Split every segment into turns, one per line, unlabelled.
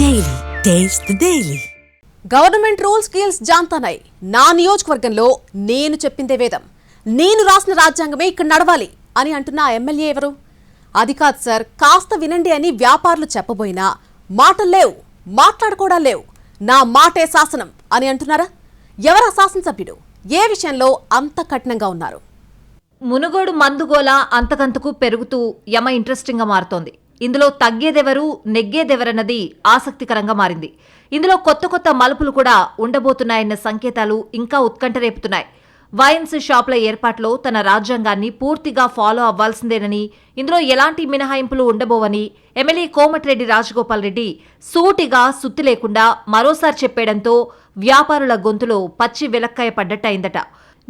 Daily. Taste the Daily.
Government rules గీల్స్ జాంతానాయ్ నా నియోజకవర్గంలో నేను చెప్పిందే వేదం. నేను రాసిన రాజ్యాంగమే ఇక్కడ నడవాలి అని అంటున్న ఆ ఎమ్మెల్యే ఎవరు? అది కాదు సార్ కాస్త వినండి అని వ్యాపారులు చెప్పబోయినా మాటలు లేవు మాట్లాడుకోవడం లేవు. నా మాటే శాసనం అని అంటున్నారా? ఎవరా శాసనసభ్యుడు? ఏ విషయంలో అంత కఠినంగా ఉన్నారు?
మునుగోడు మందుగోల అంతకంతకు పెరుగుతూ యమ ఇంట్రెస్టింగ్గా మారుతోంది. ఇందులో తగ్గేదెవరు నెగ్గేదెవరన్నది ఆసక్తికరంగా మారింది. ఇందులో కొత్త కొత్త మలుపులు కూడా ఉండబోతున్నాయన్న సంకేతాలు ఇంకా ఉత్కంఠ రేపుతున్నాయి వైన్స్ షాపుల ఏర్పాట్లో తన రాజ్యాంగాన్ని పూర్తిగా ఫాలో అవ్వాల్సిందేనని ఇందులో ఎలాంటి మినహాయింపులు ఉండబోవని ఎమ్మెల్యే కోమటిరెడ్డి రాజగోపాల్ రెడ్డి సూటిగా సుత్తి లేకుండా మరోసారి చెప్పేయడంతో వ్యాపారుల గొంతులో పచ్చి వెలక్కాయ పడ్డట్టయిందట.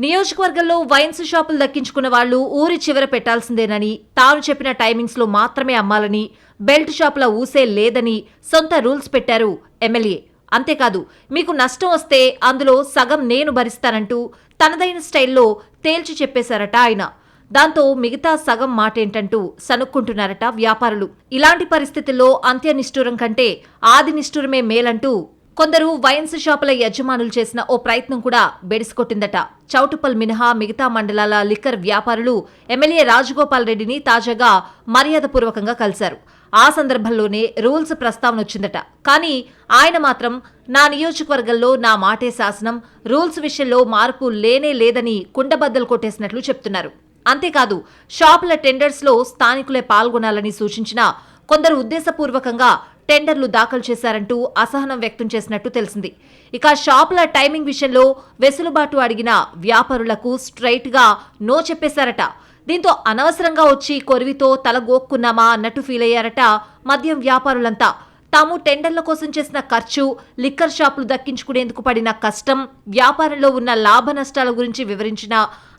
నియోజకవర్గంలో వైన్స్ షాపులు దక్కించుకున్న వాళ్ళు ఊరి చివర పెట్టాల్సిందేనని తాను చెప్పిన టైమింగ్స్లో మాత్రమే అమ్మాలని బెల్ట్ షాపుల ఊసే లేదని సొంత రూల్స్ పెట్టారు ఎమ్మెల్యే. అంతేకాదు మీకు నష్టం వస్తే అందులో సగం నేను భరిస్తానంటూ తనదైన స్టైల్లో తేల్చి చెప్పేశారట ఆయన. దాంతో మిగతా సగం మాటేంటంటూ సనుక్కుంటున్నారట వ్యాపారులు. ఇలాంటి పరిస్థితుల్లో అంత్యనిష్ఠూరం కంటే ఆది నిష్ఠూరమే మేలంటూ కొందరు వైన్స్ షాపుల యజమానులు చేసిన ఓ ప్రయత్నం కూడా బెడిసికొట్టిందట. చౌటుపల్ మినహా మిగతా మండలాల లిక్కర్ వ్యాపారులు ఎమ్మెల్యే రాజగోపాల్ రెడ్డిని తాజాగా మర్యాదపూర్వకంగా కలిశారు. ఆ సందర్భంలోనే రూల్స్ ప్రస్తావన వచ్చిందట. కానీ ఆయన మాత్రం నా నియోజకవర్గంలో నా మాటే శాసనం రూల్స్ విషయంలో మార్పు లేనే లేదని కుండబద్దలు కొట్టేసినట్లు చెప్తున్నారు. అంతేకాదు షాపుల టెండర్స్లో స్థానికులే పాల్గొనాలని సూచించిన కొందరు ఉద్దేశపూర్వకంగా టెండర్లు దాఖలు చేశారంటూ అసహనం వ్యక్తం చేసినట్టు తెలిసింది. ఇక షాపుల టైమింగ్ విషయంలో వెసులుబాటు అడిగిన వ్యాపారులకు స్ట్రైట్గా నో చెప్పేశారట. దీంతో అనవసరంగా వచ్చి కొరివితో తలగోక్కున్నామా అన్నట్టు ఫీల్ అయ్యారట మద్యం వ్యాపారులంతా. తాము టెండర్ల కోసం చేసిన ఖర్చు లిక్కర్ షాపులు దక్కించుకునేందుకు పడిన కష్టం వ్యాపారంలో ఉన్న లాభ నష్టాల గురించి వివరించిన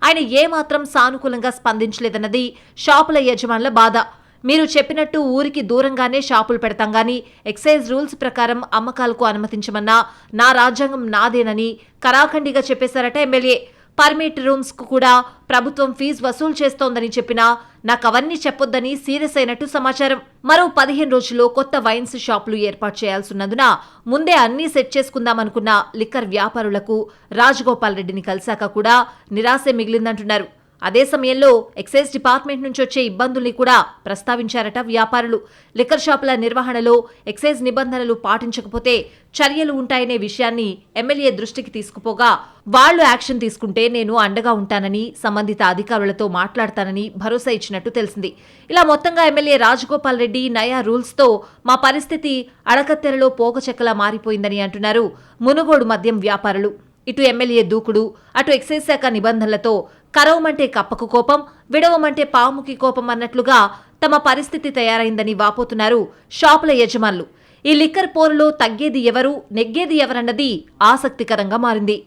ఆయన ఏమాత్రం సానుకూలంగా స్పందించలేదన్నది షాపుల యజమానుల బాధ. మీరు చెప్పినట్టు ఊరికి దూరంగానే షాపులు పెడతాం గాని ఎక్సైజ్ రూల్స్ ప్రకారం అమ్మకాలకు అనుమతించమన్నా నా రాజ్యాంగం నాదేనని కరాఖండిగా చెప్పేశారట ఎమ్మెల్యే. పర్మిట్ రూమ్స్కు కూడా ప్రభుత్వం ఫీజు వసూలు చేస్తోందని చెప్పినా నాకు అవన్నీ చెప్పొద్దని సీరియస్ అయినట్టు సమాచారం. మరో పదిహేను రోజుల్లో కొత్త వైన్స్ షాపులు ఏర్పాటు చేయాల్సినందున ముందే అన్నీ సెట్ చేసుకుందామనుకున్న లిక్కర్ వ్యాపారులకు రాజగోపాల్ రెడ్డిని కలిశాక కూడా నిరాశే మిగిలిందంటున్నారు. అదే సమయంలో ఎక్సైజ్ డిపార్ట్మెంట్ నుంచి వచ్చే ఇబ్బందుల్ని కూడా ప్రస్తావించారట వ్యాపారులు. లిక్కర్ షాపుల నిర్వహణలో ఎక్సైజ్ నిబంధనలు పాటించకపోతే చర్యలు ఉంటాయనే విషయాన్ని ఎమ్మెల్యే దృష్టికి తీసుకుపోగా వాళ్ళు యాక్షన్ తీసుకుంటే నేను అండగా ఉంటానని సంబంధిత అధికారులతో మాట్లాడతానని భరోసా ఇచ్చినట్టు తెలిసింది. ఇలా మొత్తంగా ఎమ్మెల్యే రాజగోపాల్ రెడ్డి నయా రూల్స్తో మా పరిస్థితి అడకత్తెరలో పోకచెక్కలా మారిపోయిందని అంటున్నారు మునుగోడు మద్యం వ్యాపారులు. ఇటు ఎమ్మెల్యే దూకుడు అటు ఎక్సైజ్ శాఖ నిబంధనలతో కరవమంటే కప్పకు కోపం విడవమంటే పాముకి కోపం అన్నట్లుగా తమ పరిస్థితి తయారైందని వాపోతున్నారు షాపుల యజమానులు. ఈ లిక్కర్ పోరులో తగ్గేది ఎవరు నెగ్గేది ఎవరన్నది ఆసక్తికరంగా మారింది.